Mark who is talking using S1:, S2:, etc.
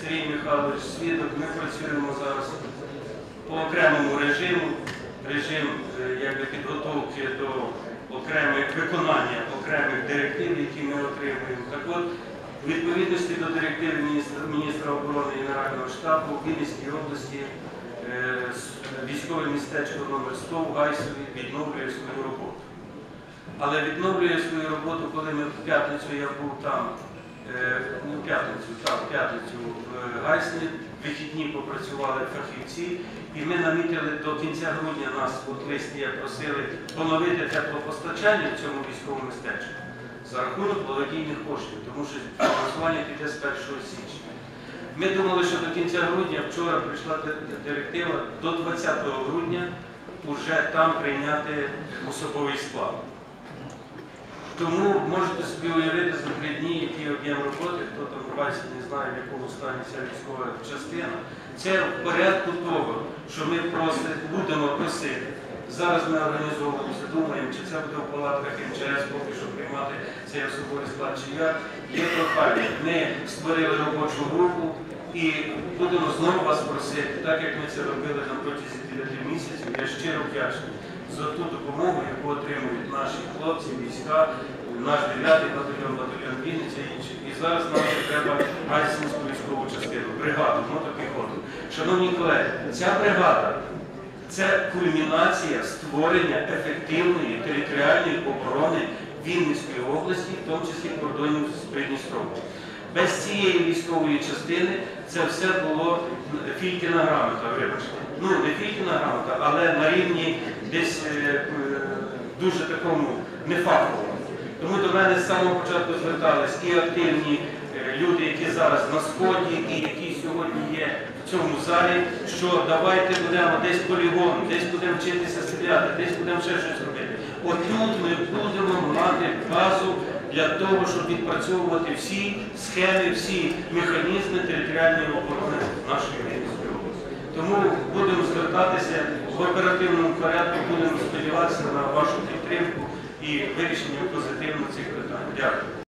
S1: Сергій Михайлович свідок, ми працюємо зараз по окремому режиму, режим е, якби, підготовки до окремих виконання окремих директив, які ми отримуємо. Так от, у відповідності до директиви міністра, міністра оборони Генерального штабу в Вінницькій області е, військове містечко номер 100 в Гайсові відновлює свою роботу. Але відновлює свою роботу, коли ми в п'ятницю я був там, е, в п'ятницю, так, п'ятницю в Гайсні, вихідні попрацювали фахівці, і ми намітили до кінця грудня нас от листі просили поновити теплопостачання в цьому військовому містечку за рахунок благодійних коштів, тому що фінансування піде з 1 січня. Ми думали, що до кінця грудня вчора прийшла директива до 20 грудня вже там прийняти особовий склад. Тому можете собі уявити за три дні, який об'єм роботи, хто там в базі не знає, в якому стані ця військова частина. Це в порядку того, що ми просимо, будемо просити. Зараз ми організовуємося, думаємо, чи це буде в палатках МЧС, поки що приймати цей особовий склад, чи як. Є прохання. Ми створили робочу групу і будемо знову вас просити, так як ми це робили на протязі 9 місяців. Я щиро вдячний за ту допомогу, яку отримують наші хлопці, війська, наш 9-й батальйон, батальйон Вінниця і інші. І зараз нам треба Гайсинську військову частину, бригаду, мотопіхоту. Шановні колеги, ця бригада це кульмінація створення ефективної територіальної оборони Вінницької області, в тому числі кордонів з Придністров'я. Без цієї військової частини це все було фількіна грамота, вибачте. Ну, не фількіна грамота, але на рівні десь е, е, дуже такому нефаховому. Тому до мене з самого початку звертались і активні е, люди, які зараз на сході, і які сьогодні є в цьому залі, що давайте будемо десь полігон, десь будемо вчитися стріляти, десь будемо ще щось робити. Отут ми будемо мати базу для того, щоб відпрацьовувати всі схеми, всі механізми територіальної оборони нашої Вінницької області. Тому будемо звертатися в оперативному порядку, будемо сподіватися на вашу підтримку і вирішення позитивно цих питань. Дякую.